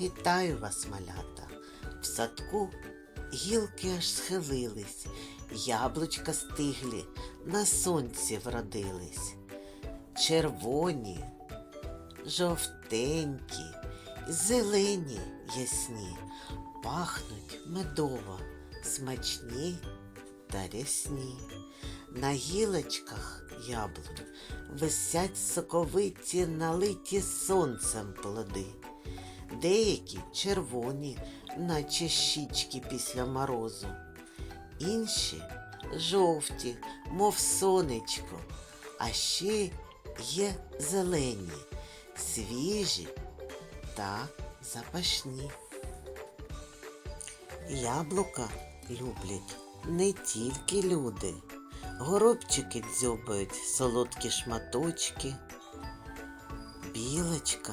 Вітаю вас, малята. В садку гілки аж схилились, яблучка стиглі, на сонці вродились. Червоні, жовтенькі, зелені ясні, пахнуть медово, смачні та рясні. На гілочках яблунь висять соковиті, налиті сонцем плоди. Деякі червоні, наче щічки після морозу, інші жовті, мов сонечко, а ще є зелені, свіжі та запашні. Яблука люблять не тільки люди. Горобчики дзьобають солодкі шматочки. Білочка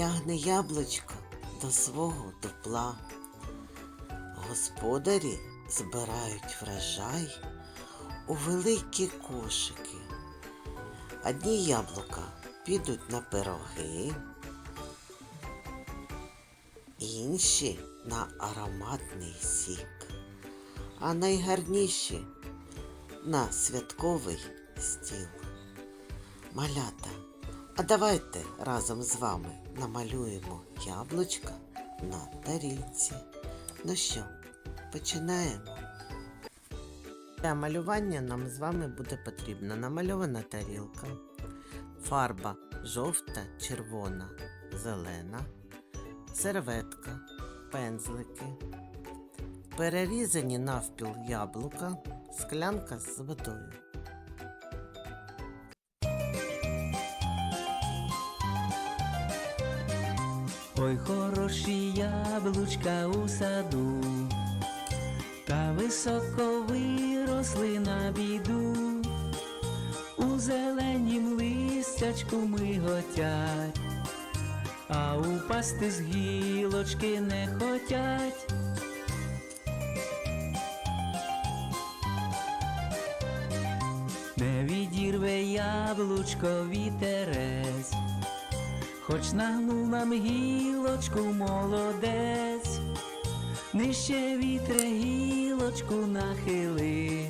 тягне яблучко до свого дупла. Господарі збирають врожай у великі кошики. Одні яблука підуть на пироги, інші на ароматний сік, а найгарніші на святковий стіл. Малята, а давайте разом з вами намалюємо яблучка на тарілці. Ну що, починаємо. Для малювання нам з вами буде потрібна намальована тарілка, фарба жовта, червона, зелена, серветка, пензлики, перерізані навпіл яблука, склянка з водою. Ой, хороші яблучка у саду, та високо виросли на біду, у зеленім листячку миготять, а упасти з гілочки не хотять. Не відірве яблучко вітерець. Хоч нагнув нам гілочку молодець, нижче вітре гілочку нахили,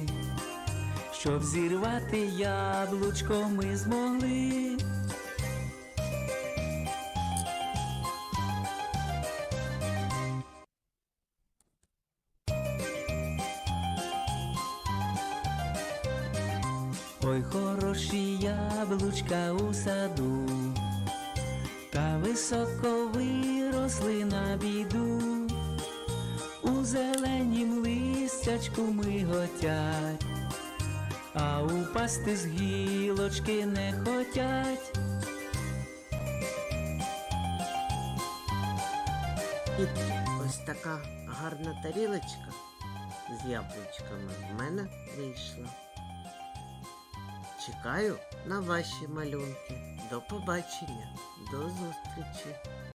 щоб зірвати яблучко ми змогли. Ой, хороші яблучка у саду високо виросли на біду, у зеленім листячку миготять, а упасти з гілочки не хотять. Дітки, ось така гарна тарілочка з яблучками в мене вийшла. Чекаю на ваші малюнки. До побачення, до зустрічі!